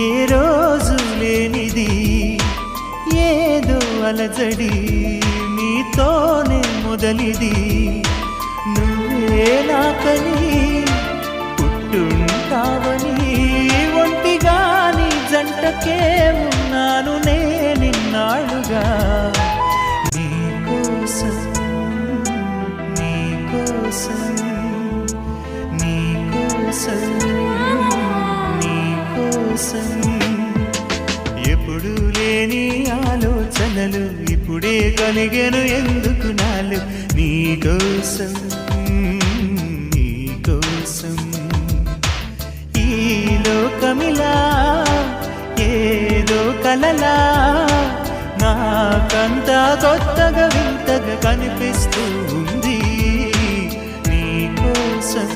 ఏ రోజు లేనిది ఏదో అలజడి నీతోనే మొదలిది. నువ్వే నాకని పుట్టుంటావని ఒంటిగాని జంటకే ఉన్నాను నేనిన్నాళ్ళుగా నీకోసం నీకోసం నీకోసం కోసం ఎప్పుడు లేని ఆలోచనలు ఇప్పుడే కలిగను ఎందుకు నాలు? నీకోసం నీకోసం ఈ లోకమిలా ఏదో కలలా నాకంతా కొత్తగా